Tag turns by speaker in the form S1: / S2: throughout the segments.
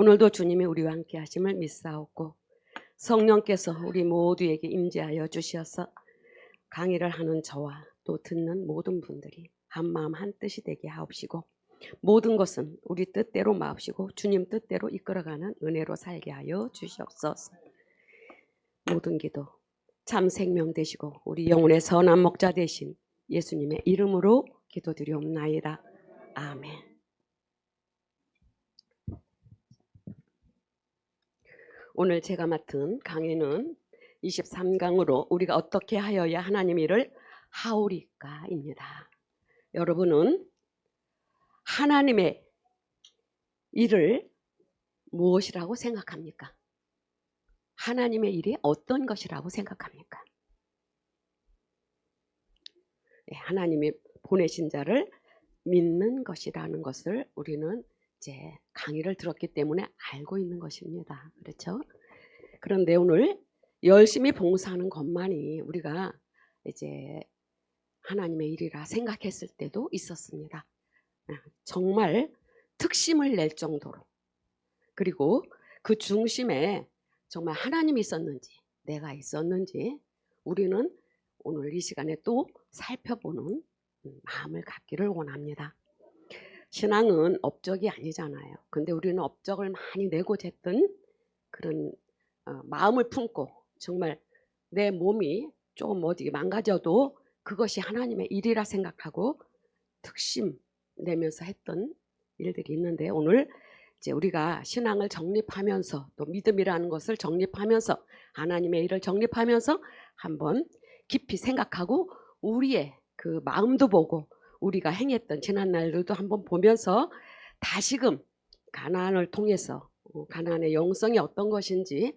S1: 오늘도 주님이 우리와 함께 하심을 믿사옵고 성령께서 우리 모두에게 임재하여 주시어서 강의를 하는 저와 또 듣는 모든 분들이 한 마음 한 뜻이 되게 하옵시고 모든 것은 우리 뜻대로 마옵시고 주님 뜻대로 이끌어가는 은혜로 살게 하여 주시옵소서. 모든 기도 참 생명 되시고 우리 영혼의 선한 목자 되신 예수님의 이름으로 기도드리옵나이다. 아멘. 오늘 제가 맡은 강의는 23강으로 우리가 어떻게 하여야 하나님 일을 하오리까입니다. 여러분은 하나님의 일을 무엇이라고 생각합니까? 하나님의 일이 어떤 것이라고 생각합니까? 네, 하나님이 보내신 자를 믿는 것이라는 것을 우리는 이제 강의를 들었기 때문에 알고 있는 것입니다. 그렇죠? 그런데 오늘 열심히 봉사하는 것만이 우리가 이제 하나님의 일이라 생각했을 때도 있었습니다. 아, 정말 특심을 낼 정도로 그리고 그 중심에 정말 하나님이 있었는지 내가 있었는지 우리는 오늘 이 시간에 또 살펴보는 음, 마음을 갖기를 원합니다. 신앙은 업적이 아니잖아요. 근데 우리는 업적을 많이 내고자 했던 그런 어, 마음을 품고 정말 내 몸이 조금 어디 망가져도 그것이 하나님의 일이라 생각하고 특심 내면서 했던 일들이 있는데 오늘 이제 우리가 신앙을 정립하면서 또 믿음이라는 것을 정립하면서 하나님의 일을 정립하면서 한번 깊이 생각하고 우리의 그 마음도 보고 우리가 행했던 지난 날들도 한번 보면서 다시금 가나안을 통해서 어, 가나안의 영성이 어떤 것인지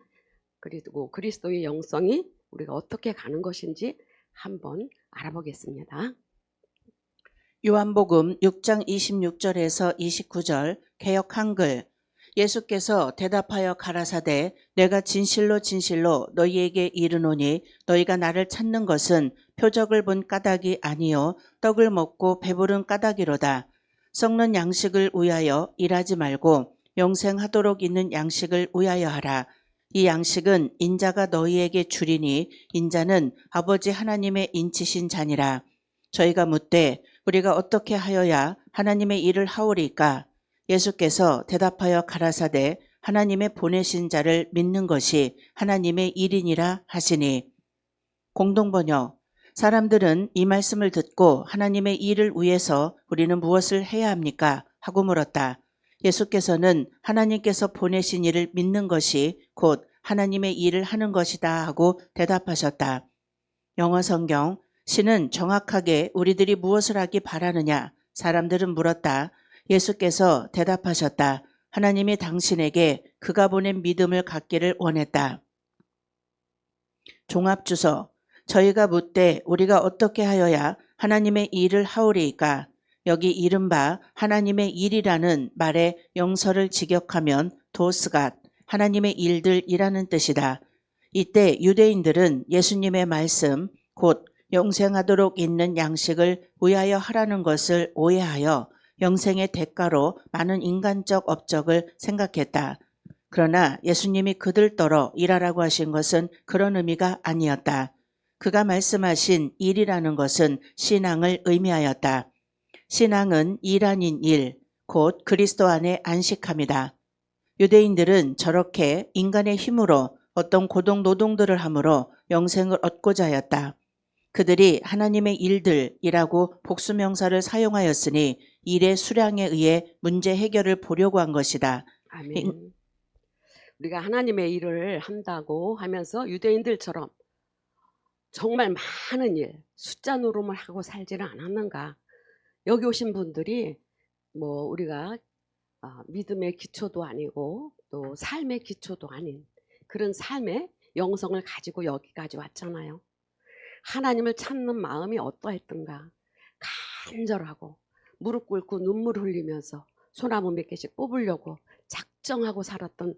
S1: 그리고 그리스도의 영성이 우리가 어떻게 가는 것인지 한번 알아보겠습니다.
S2: 요한복음 6장 26절에서 29절 개역 한글. 예수께서 대답하여 가라사대 내가 진실로 진실로 너희에게 이르노니 너희가 나를 찾는 것은 표적을 본 까닭이 아니요 떡을 먹고 배부른 까닭이로다. 썩는 양식을 위하여 일하지 말고 영생하도록 있는 양식을 위하여 하라 이 양식은 인자가 너희에게 주리니 인자는 아버지 하나님의 인치신 자니라 저희가 묻되 우리가 어떻게 하여야 하나님의 일을 하오리까? 예수께서 대답하여 가라사대 하나님의 보내신 자를 믿는 것이 하나님의 일이니라 하시니 공동번역 사람들은 이 말씀을 듣고 하나님의 일을 위해서 우리는 무엇을 해야 합니까? 하고 물었다. 예수께서는 하나님께서 보내신 일을 믿는 것이 곧 하나님의 일을 하는 것이다 하고 대답하셨다. 영어 성경 신은 정확하게 우리들이 무엇을 하기 바라느냐? 사람들은 물었다. 예수께서 대답하셨다. 하나님이 당신에게 그가 보낸 믿음을 갖기를 원했다. 종합주소. 저희가 묻되 우리가 어떻게 하여야 하나님의 일을 하오리이까? 여기 이른바 하나님의 일이라는 말의 영서를 직역하면 도스갓, 하나님의 일들이라는 뜻이다. 이때 유대인들은 예수님의 말씀, 곧 영생하도록 있는 양식을 위하여 하라는 것을 오해하여 영생의 대가로 많은 인간적 업적을 생각했다. 그러나 예수님이 그들 떨어 일하라고 하신 것은 그런 의미가 아니었다. 그가 말씀하신 일이라는 것은 신앙을 의미하였다. 신앙은 일 아닌 일, 곧 그리스도 안에 안식함이다. 유대인들은 저렇게 인간의 힘으로 어떤 고동 노동들을 함으로 영생을 얻고자 하였다. 그들이 하나님의 일들이라고 복수명사를 사용하였으니 일의 수량에 의해 문제 해결을 보려고 한 것이다.
S1: 아멘. 우리가 하나님의 일을 한다고 하면서 유대인들처럼 정말 많은 일, 숫자 노름을 하고 살지는 않았는가? 여기 오신 분들이 뭐 우리가 어, 믿음의 기초도 아니고 또 삶의 기초도 아닌 그런 삶의 영성을 가지고 여기까지 왔잖아요. 하나님을 찾는 마음이 어떠했던가? 간절하고 무릎 꿇고 눈물 흘리면서 소나무 몇 개씩 뽑으려고 작정하고 살았던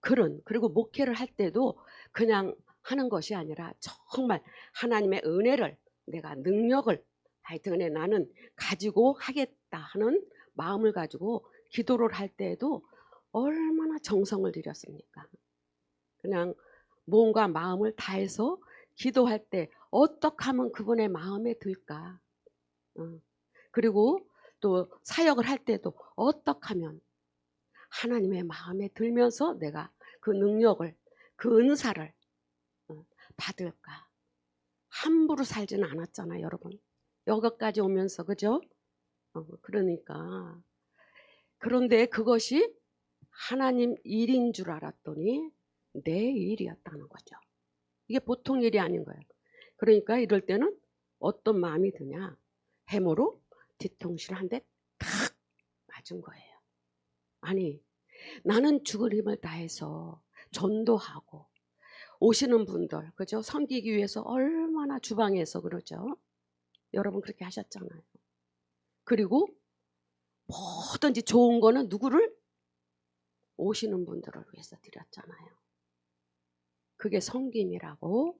S1: 그런 그리고 목회를 할 때도 그냥 하는 것이 아니라 정말 하나님의 은혜를 내가 능력을 하여튼간에 나는 가지고 하겠다 하는 마음을 가지고 기도를 할 때에도 얼마나 정성을 들였습니까? 그냥 몸과 마음을 다해서 기도할 때 어떻게 하면 그분의 마음에 들까? 어. 그리고 또 사역을 할 때도 어떻게 하면 하나님의 마음에 들면서 내가 그 능력을 그 은사를 어, 받을까? 함부로 살지는 않았잖아요, 여러분. 여기까지 오면서 그죠? 어, 그러니까 그런데 그것이 하나님 일인 줄 알았더니 내 일이었다는 거죠. 이게 보통 일이 아닌 거예요. 그러니까 이럴 때는 어떤 마음이 드냐? 해모로 뒤통수를 한 대 탁 맞은 거예요. 아니, 나는 죽을 힘을 다해서 전도하고 오시는 분들, 그죠? 섬기기 위해서 얼마나 주방에서 그러죠? 여러분 그렇게 하셨잖아요. 그리고 뭐든지 좋은 거는 누구를? 오시는 분들을 위해서 드렸잖아요. 그게 섬김이라고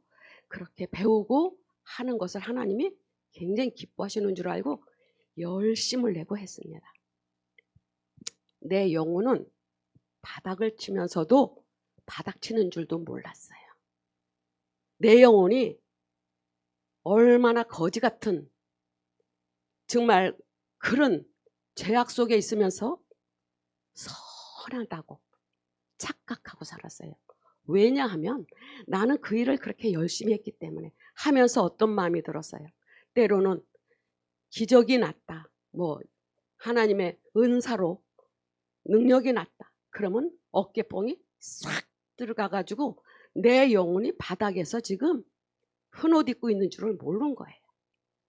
S1: 그렇게 배우고 하는 것을 하나님이 굉장히 기뻐하시는 줄 알고 열심을 내고 했습니다. 내 영혼은 바닥을 치면서도 바닥 치는 줄도 몰랐어요. 내 영혼이 얼마나 거지 같은 정말 그런 죄악 속에 있으면서 선하다고 착각하고 살았어요. 왜냐하면 나는 그 일을 그렇게 열심히 했기 때문에 하면서 어떤 마음이 들었어요. 때로는 기적이 났다. 뭐 하나님의 은사로 능력이 났다. 그러면 어깨뽕이 싹 들어가 가지고 내 영혼이 바닥에서 지금 흠옷 입고 있는 줄을 모르는 거예요.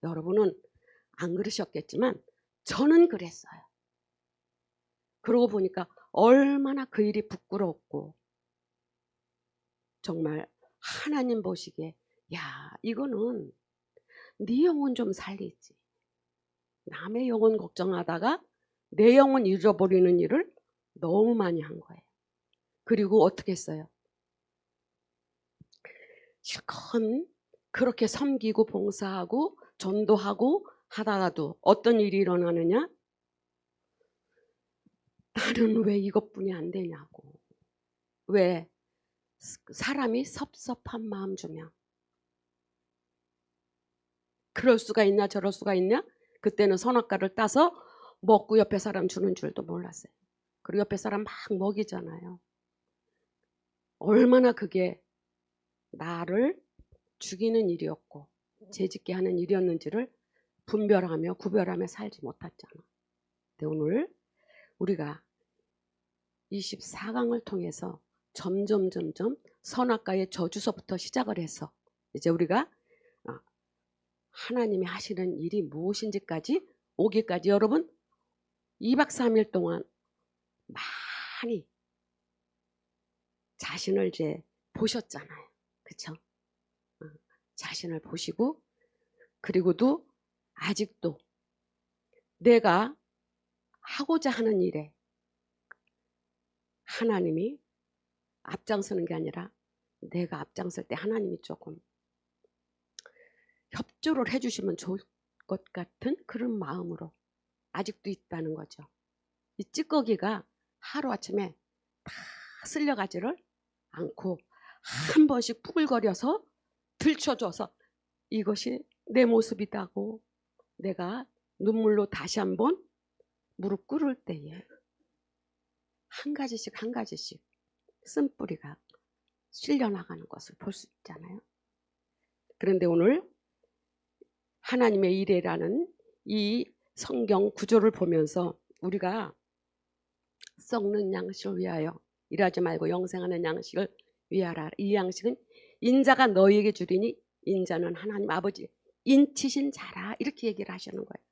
S1: 여러분은 안 그러셨겠지만 저는 그랬어요. 그러고 보니까 얼마나 그 일이 부끄럽고 정말 하나님 보시기에 야 이거는 네 영혼 좀 살리지. 남의 영혼 걱정하다가 내 영혼 잃어버리는 일을 너무 많이 한 거예요. 그리고 어떻게 했어요? 실컷 그렇게 섬기고 봉사하고 전도하고 하다가도 어떤 일이 일어나느냐? 나는 왜 이것뿐이 안 되냐고. 왜 사람이 섭섭한 마음 주면 그럴 수가 있냐 저럴 수가 있냐? 그때는 선악과를 따서 먹고 옆에 사람 주는 줄도 몰랐어요. 그리고 옆에 사람 막 먹이잖아요. 얼마나 그게 나를 죽이는 일이었고 죄짓게 하는 일이었는지를 분별하며 구별하며 살지 못했잖아. 근데 오늘 우리가 24강을 통해서 점점 점점 선악과의 저주서부터 시작을 해서 이제 우리가 어, 하나님이 하시는 일이 무엇인지까지 오기까지 여러분 2박 3일 동안 많이 자신을 이제 보셨잖아요. 그쵸? 어, 자신을 보시고 그리고도 아직도 내가 하고자 하는 일에 하나님이 앞장서는 게 아니라 내가 앞장설 때 하나님이 조금 협조를 해주시면 좋을 것 같은 그런 마음으로 아직도 있다는 거죠. 이 찌꺼기가 하루아침에 다 쓸려가지를 않고 한 번씩 뿌글거려서 들춰줘서 이것이 내 모습이다고 내가 눈물로 다시 한번 무릎 꿇을 때에 한 가지씩 한 가지씩 쓴뿌리가 실려나가는 것을 볼 수 있잖아요. 그런데 오늘 하나님의 일이라는 이 성경 구조를 보면서 우리가 썩는 양식을 위하여 일하지 말고 영생하는 양식을 위하라. 이 양식은 인자가 너희에게 주리니 인자는 하나님 아버지 인치신 자라 이렇게 얘기를 하시는 거예요.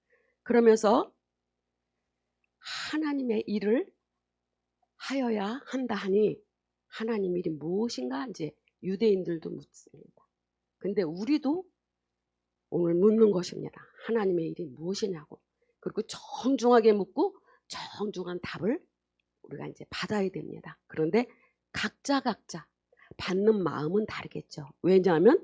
S1: 그러면서 하나님의 일을 하여야 한다 하니 하나님 일이 무엇인가 이제 유대인들도 묻습니다. 근데 우리도 오늘 묻는 것입니다. 하나님의 일이 무엇이냐고. 그리고 정중하게 묻고 정중한 답을 우리가 이제 받아야 됩니다. 그런데 각자 각자 받는 마음은 다르겠죠. 왜냐하면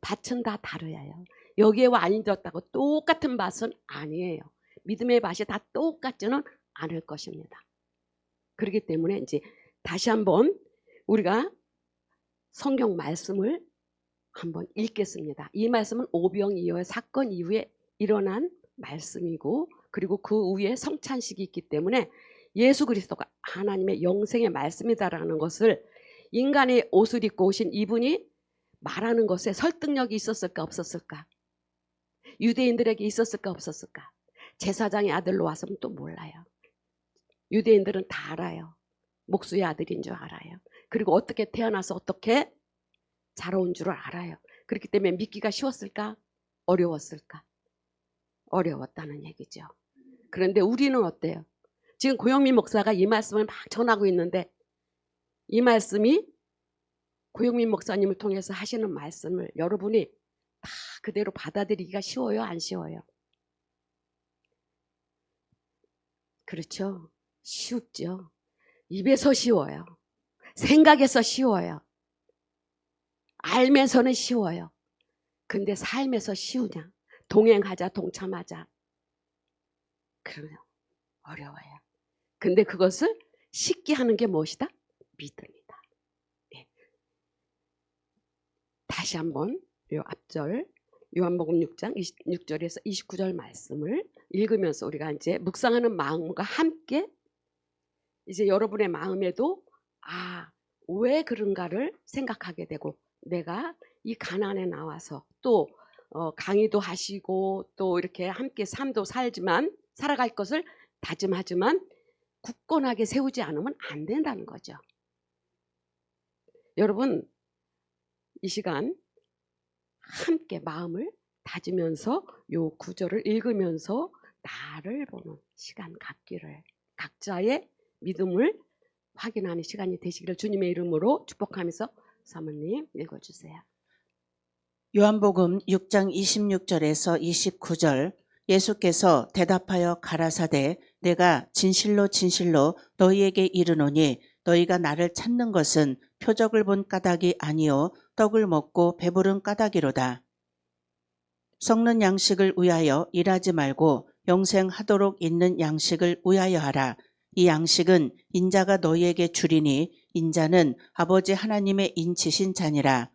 S1: 밭은 다 다르야요. 여기에 와인 들었다고 똑같은 밭은 아니에요. 믿음의 밭이 다 똑같지는 않을 것입니다. 그렇기 때문에 이제 다시 한번 우리가 성경 말씀을 한번 읽겠습니다. 이 말씀은 오병이어의 사건 이후에 일어난 말씀이고 그리고 그 후에 성찬식이 있기 때문에 예수 그리스도가 하나님의 영생의 말씀이다라는 것을 인간의 옷을 입고 오신 이분이 말하는 것에 설득력이 있었을까 없었을까? 유대인들에게 있었을까 없었을까? 제사장의 아들로 와서는 또 몰라요. 유대인들은 다 알아요. 목수의 아들인 줄 알아요. 그리고 어떻게 태어나서 어떻게 자라온 줄 알아요. 그렇기 때문에 믿기가 쉬웠을까? 어려웠을까? 어려웠다는 얘기죠. 그런데 우리는 어때요? 지금 고영민 목사가 이 말씀을 막 전하고 있는데 이 말씀이 고영민 목사님을 통해서 하시는 말씀을 여러분이 다 그대로 받아들이기가 쉬워요? 안 쉬워요? 그렇죠. 쉽죠. 입에서 쉬워요. 생각에서 쉬워요. 알면서는 쉬워요. 근데 삶에서 쉬우냐? 동행하자, 동참하자. 그러면 어려워요. 근데 그것을 쉽게 하는 게 무엇이다? 믿음이다. 네. 다시 한번 요 앞절 요한복음 6장 26절에서 29절 말씀을 읽으면서 우리가 이제 묵상하는 마음과 함께 이제 여러분의 마음에도 아, 왜 그런가를 생각하게 되고 내가 이 가난에 나와서 또 어, 강의도 하시고 또 이렇게 함께 삶도 살지만 살아갈 것을 다짐하지만 굳건하게 세우지 않으면 안 된다는 거죠. 여러분 이 시간 함께 마음을 다지면서 요 구절을 읽으면서 나를 보는 시간 갖기를 각자의 믿음을 확인하는 시간이 되시기를 주님의 이름으로 축복하면서 사모님 읽어주세요.
S2: 요한복음 6장 26절에서 29절 예수께서 대답하여 가라사대 내가 진실로 진실로 너희에게 이르노니 너희가 나를 찾는 것은 표적을 본 까닭이 아니요 떡을 먹고 배부른 까닭이로다. 썩는 양식을 위하여 일하지 말고 영생하도록 있는 양식을 위하여 하라. 이 양식은 인자가 너희에게 주리니 인자는 아버지 하나님의 인치신 자니라.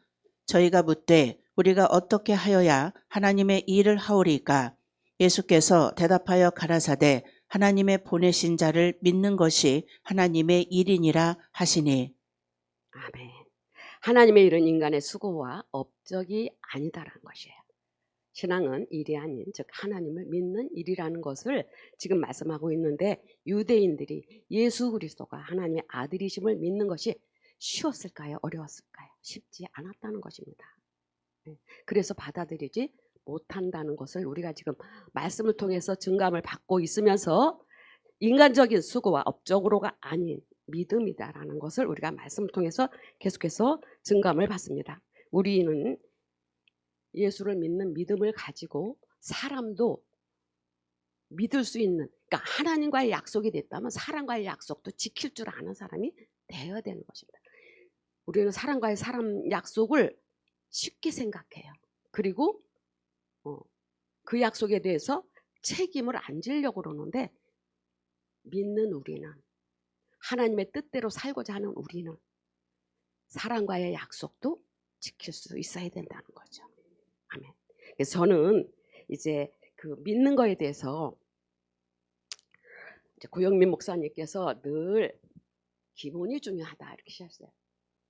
S2: 저희가 묻되 우리가 어떻게 하여야 하나님의 일을 하오리까? 예수께서 대답하여 가라사대 하나님의 보내신 자를 믿는 것이 하나님의 일이니라 하시니
S1: 아멘. 하나님의 일은 인간의 수고와 업적이 아니다라는 것이에요. 신앙은 일이 아닌 즉 하나님을 믿는 일이라는 것을 지금 말씀하고 있는데 유대인들이 예수 그리스도가 하나님의 아들이심을 믿는 것이 쉬웠을까요? 어려웠을까요? 쉽지 않았다는 것입니다. 네. 그래서 받아들이지 못한다는 것을 우리가 지금 말씀을 통해서 증감을 받고 있으면서 인간적인 수고와 업적으로가 아닌 믿음이다라는 것을 우리가 말씀을 통해서 계속해서 증감을 받습니다. 우리는 예수를 믿는 믿음을 가지고 사람도 믿을 수 있는 그러니까 하나님과의 약속이 됐다면 사람과의 약속도 지킬 줄 아는 사람이 되어야 되는 것입니다. 우리는 사람과의 사람 약속을 쉽게 생각해요. 그리고 어, 그 약속에 대해서 책임을 안 지려고 그러는데 믿는 우리는 하나님의 뜻대로 살고자 하는 우리는 사람과의 약속도 지킬 수 있어야 된다는 거죠. 아멘. 그래서 저는 이제 그 믿는 거에 대해서 고영민 목사님께서 늘 기본이 중요하다 이렇게 하셨어요.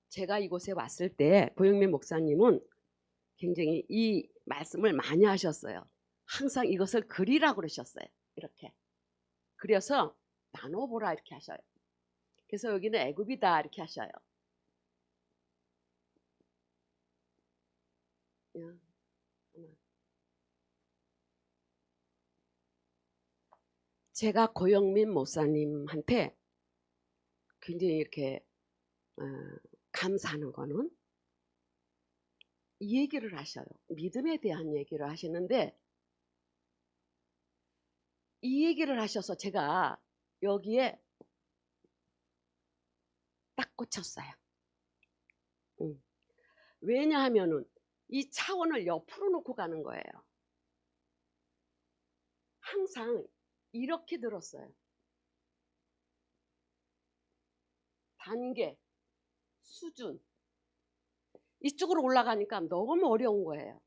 S1: 제가 이곳에 왔을 때 고영민 목사님은 굉장히 이 말씀을 많이 하셨어요. 항상 이것을 그리라고 그러셨어요. 이렇게. 그려서 나눠보라 이렇게 하셔요. 그래서 여기는 애굽이다 이렇게 하셔요. 제가 고영민 목사님한테 굉장히 이렇게 어, 감사하는 거는 이 얘기를 하셔요. 믿음에 대한 얘기를 하시는데 이 얘기를 하셔서 제가 여기에 딱 꽂혔어요. 음. 왜냐하면은 이 차원을 옆으로 놓고 가는 거예요. 항상 이렇게 들었어요. 단계, 수준 이쪽으로 올라가니까 너무 어려운 거예요.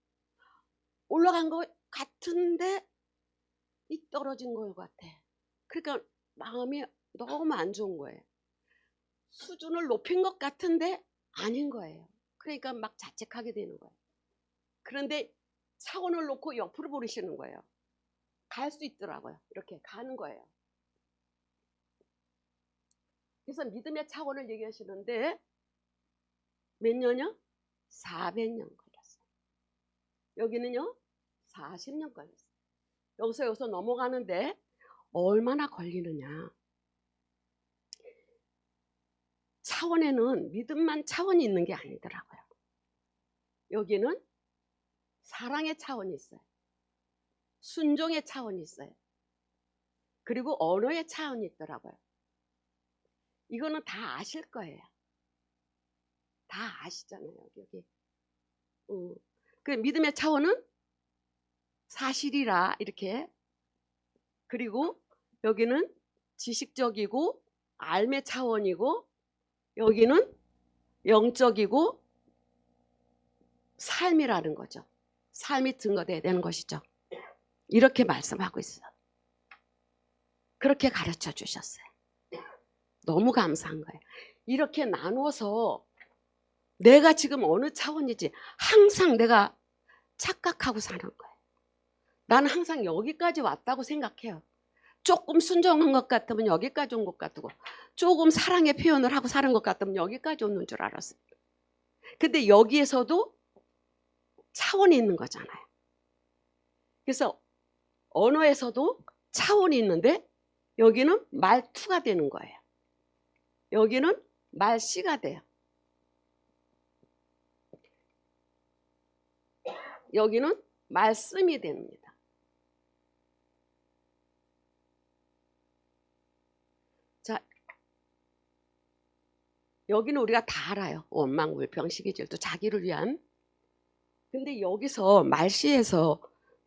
S1: 올라간 것 같은데 이 떨어진 것 같아. 그러니까 마음이 너무 안 좋은 거예요. 수준을 높인 것 같은데 아닌 거예요. 그러니까 막 자책하게 되는 거예요. 그런데 차원을 놓고 옆으로 버리시는 거예요. 갈 수 있더라고요. 이렇게 가는 거예요. 그래서 믿음의 차원을 얘기하시는데 몇 년이요? 400년 걸렸어요. 여기는요? 40년 걸렸어요. 여기서 여기서 넘어가는데 얼마나 걸리느냐. 차원에는 믿음만 차원이 있는 게 아니더라고요. 여기는 사랑의 차원이 있어요. 순종의 차원이 있어요. 그리고 언어의 차원이 있더라고요. 이거는 다 아실 거예요. 다 아시잖아요. 여기. 여기. 음. 그 믿음의 차원은 사실이라 이렇게 그리고 여기는 지식적이고 알의 차원이고 여기는 영적이고 삶이라는 거죠. 삶이 증거돼야 되는 것이죠. 이렇게 말씀하고 있어요. 그렇게 가르쳐 주셨어요. 너무 감사한 거예요. 이렇게 나눠서 내가 지금 어느 차원이지 항상 내가 착각하고 사는 거예요. 나는 항상 여기까지 왔다고 생각해요. 조금 순종한 것 같으면 여기까지 온 것 같고 조금 사랑의 표현을 하고 사는 것 같으면 여기까지 오는 줄 알았어요. 근데 여기에서도 차원이 있는 거잖아요. 그래서 언어에서도 차원이 있는데 여기는 말투가 되는 거예요. 여기는 말씨가 돼요. 여기는 말씀이 됩니다. 자, 여기는 우리가 다 알아요. 원망, 불평, 시기질도 자기를 위한. 근데 여기서 말씨에서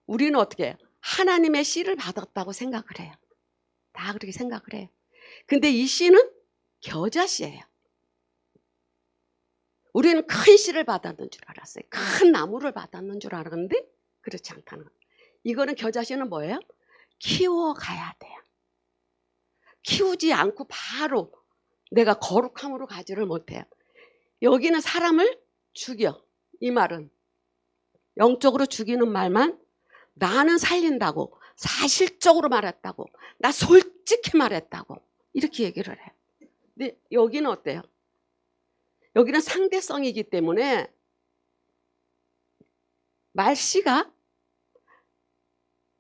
S1: 우리는 어떻게 해요? 하나님의 씨를 받았다고 생각을 해요. 다 그렇게 생각을 해요. 근데 이 씨는 겨자 씨예요. 우리는 큰 씨를 받았는 줄 알았어요. 큰 나무를 받았는 줄 알았는데 그렇지 않다는 거예요. 이거는 겨자 씨는 뭐예요? 키워가야 돼요. 키우지 않고 바로 내가 거룩함으로 가지를 못해요. 여기는 사람을 죽여. 이 말은 영적으로 죽이는 말만 나는 살린다고 사실적으로 말했다고 나 솔직히 말했다고 이렇게 얘기를 해요. 근데 여기는 어때요? 여기는 상대성이기 때문에 말씨가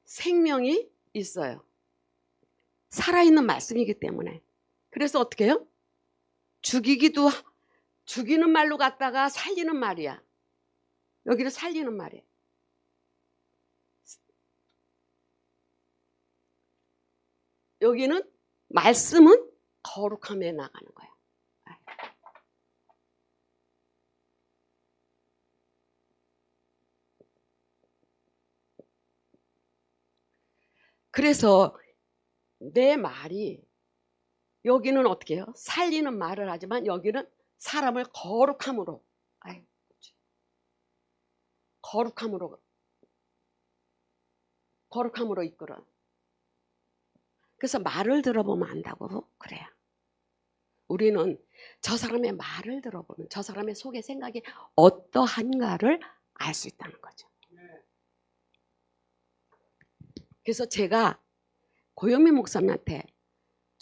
S1: 생명이 있어요. 살아있는 말씀이기 때문에. 그래서 어떻게 해요? 죽이기도, 하- 죽이는 말로 갖다가 살리는 말이야. 여기는 살리는 말이에요. 여기는 말씀은 거룩함에 나가는 거예요. 그래서 내 말이 여기는 어떻게 해요? 살리는 말을 하지만 여기는 사람을 거룩함으로 거룩함으로 거룩함으로 이끌어. 그래서 말을 들어보면 안다고 그래요. 우리는 저 사람의 말을 들어보면 저 사람의 속의 생각이 어떠한가를 알 수 있다는 거죠. 그래서 제가 고영민 목사님한테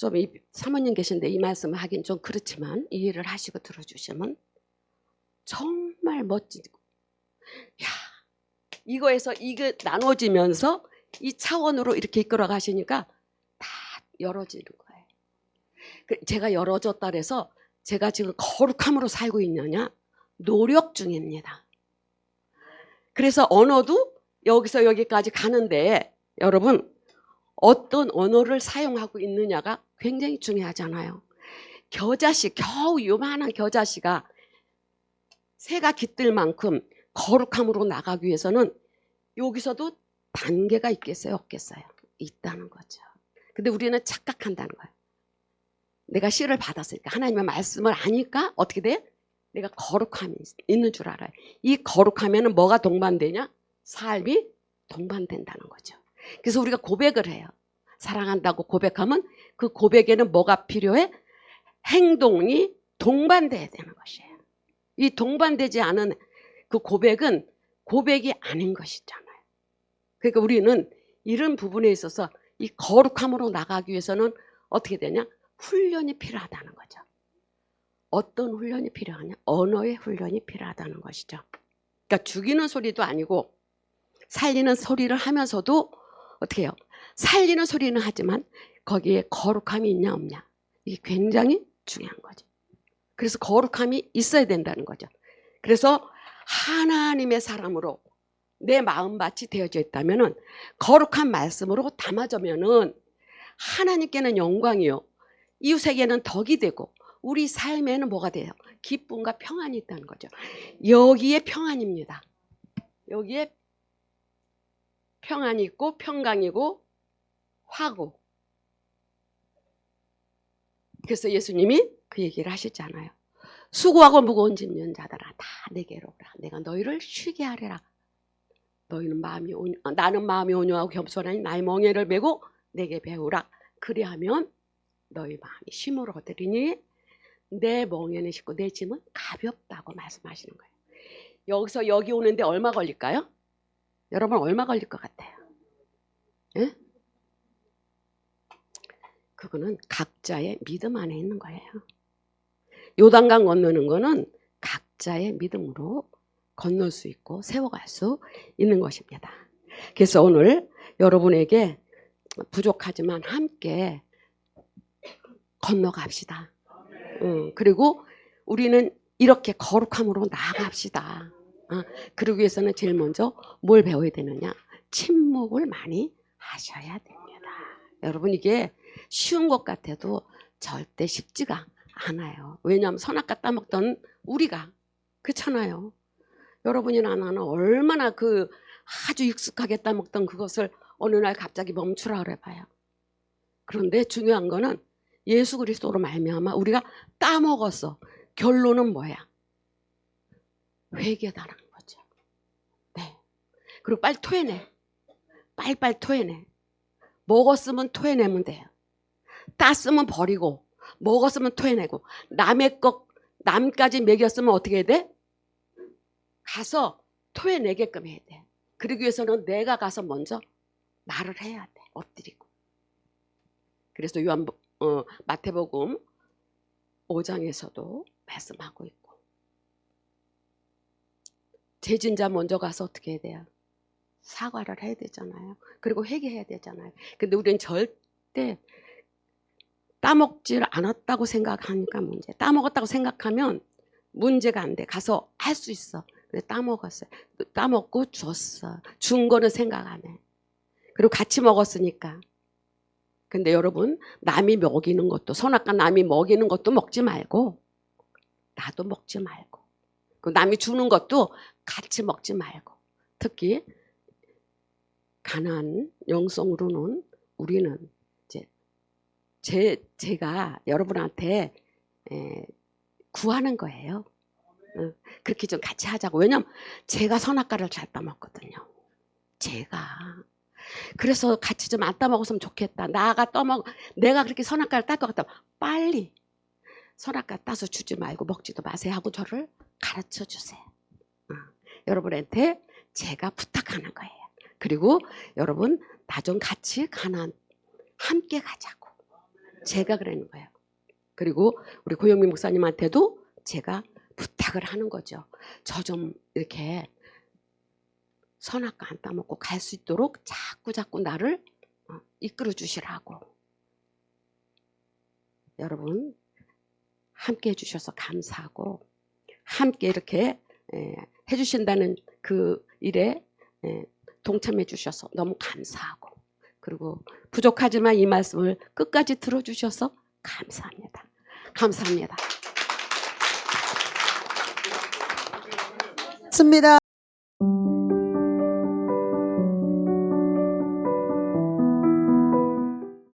S1: 좀 이 사모님 계신데 이 말씀을 하긴 좀 그렇지만 이 일을 하시고 들어주시면 정말 멋지고 야 이거에서 이게 나눠지면서 이 차원으로 이렇게 이끌어 가시니까 다 열어지는 거예요. 그 제가 열어졌다 그래서 제가 지금 거룩함으로 살고 있느냐 노력 중입니다. 그래서 언어도 여기서 여기까지 가는데 여러분 어떤 언어를 사용하고 있느냐가 굉장히 중요하잖아요. 겨자씨 겨우 요만한 겨자씨가 새가 깃들 만큼 거룩함으로 나가기 위해서는 여기서도 단계가 있겠어요, 없겠어요? 있다는 거죠. 근데 우리는 착각한다는 거예요. 내가 씨를 받았으니까 하나님의 말씀을 아니까 어떻게 돼? 내가 거룩함이 있는 줄 알아요. 이 거룩하면은 뭐가 동반되냐? 삶이 동반된다는 거죠. 그래서 우리가 고백을 해요. 사랑한다고 고백하면 그 고백에는 뭐가 필요해? 행동이 동반돼야 되는 것이에요. 이 동반되지 않은 그 고백은 고백이 아닌 것이잖아요. 그러니까 우리는 이런 부분에 있어서 이 거룩함으로 나가기 위해서는 어떻게 되냐? 훈련이 필요하다는 거죠. 어떤 훈련이 필요하냐? 언어의 훈련이 필요하다는 것이죠. 그러니까 죽이는 소리도 아니고 살리는 소리를 하면서도 어떻게 해요? 살리는 소리는 하지만 거기에 거룩함이 있냐 없냐 이게 굉장히 중요한 거죠. 그래서 거룩함이 있어야 된다는 거죠. 그래서 하나님의 사람으로 내 마음밭이 되어져 있다면은 거룩한 말씀으로 담아져면은 하나님께는 영광이요. 이웃에게는 덕이 되고 우리 삶에는 뭐가 돼요? 기쁨과 평안이 있다는 거죠. 여기에 평안입니다. 여기에 평안이 있고 평강이고 화고. 그래서 예수님이 그 얘기를 하셨잖아요. 수고하고 무거운 짐진 자들아 다 내게로 오라. 내가 너희를 쉬게 하리라. 너희는 마음이 온, 아, 나는 마음이 온유하고 겸손하니 나의 멍에를 메고 내게 배우라. 그리하면 너희 마음이 쉼을 얻으리니 내 멍에는 쉽고 내 짐은 가볍다고 말씀하시는 거예요. 여기서 여기 오는데 얼마 걸릴까요? 여러분 얼마 걸릴 것 같아요? 예? 그거는 각자의 믿음 안에 있는 거예요. 요단강 건너는 거는 각자의 믿음으로 건널 수 있고 세워갈 수 있는 것입니다. 그래서 오늘 여러분에게 부족하지만 함께 건너갑시다. 응, 그리고 우리는 이렇게 거룩함으로 나아갑시다. 어, 그러기 위해서는 제일 먼저 뭘 배워야 되느냐? 침묵을 많이 하셔야 됩니다. 여러분 이게 쉬운 것 같아도 절대 쉽지가 않아요. 왜냐하면 선악과 따먹던 우리가 그렇잖아요. 여러분이나 나는 얼마나 그 아주 익숙하게 따먹던 그것을 어느 날 갑자기 멈추라 그래봐요. 그런데 중요한 거는 예수 그리스도로 말미암아 우리가 따먹었어. 결론은 뭐야? 회개다라는 거죠. 네. 그리고 빨리 토해내. 빨리빨리 토해내. 먹었으면 토해내면 돼요. 땄으면 버리고 먹었으면 토해내고 남의 것 남까지 먹였으면 어떻게 해야 돼? 가서 토해내게끔 해야 돼. 그러기 위해서는 내가 가서 먼저 말을 해야 돼. 엎드리고. 그래서 요한 어, 마태복음 5장에서도 말씀하고 있고 죄진자 먼저 가서 어떻게 해야 돼요? 사과를 해야 되잖아요. 그리고 회개해야 되잖아요. 근데 우리는 절대 따먹질 않았다고 생각하니까 문제. 따먹었다고 생각하면 문제가 안 돼. 가서 할 수 있어. 근데 따먹었어요. 따먹고 줬어. 준 거는 생각 안 해. 그리고 같이 먹었으니까. 근데 여러분, 남이 먹이는 것도, 선악과 남이 먹이는 것도 먹지 말고, 나도 먹지 말고, 그 남이 주는 것도 같이 먹지 말고, 특히 가난 영성으로는 우리는 이 제제 제가 여러분한테 에, 구하는 거예요. 응, 그렇게 좀 같이 하자고. 왜냐면 제가 선악과를 잘 따먹거든요. 제가. 그래서 같이 좀 안 따먹었으면 좋겠다. 나가 떠먹, 내가 그렇게 선악과를 딸 것 같다. 빨리 선악과 따서 주지 말고 먹지도 마세요 하고 저를 가르쳐 주세요. 어, 여러분한테 제가 부탁하는 거예요. 그리고 여러분 나 좀 같이 가난 함께 가자고 제가 그러는 거예요. 그리고 우리 고영민 목사님한테도 제가 부탁을 하는 거죠. 저 좀 이렇게 선악과 안 따먹고 갈 수 있도록 자꾸 자꾸 나를 어, 이끌어 주시라고. 여러분 함께 해주셔서 감사하고 함께 이렇게 에, 해주신다는 그 일에 에, 동참해 주셔서 너무 감사하고 그리고 부족하지만 이 말씀을 끝까지 들어주셔서 감사합니다. 감사합니다.
S3: 습니다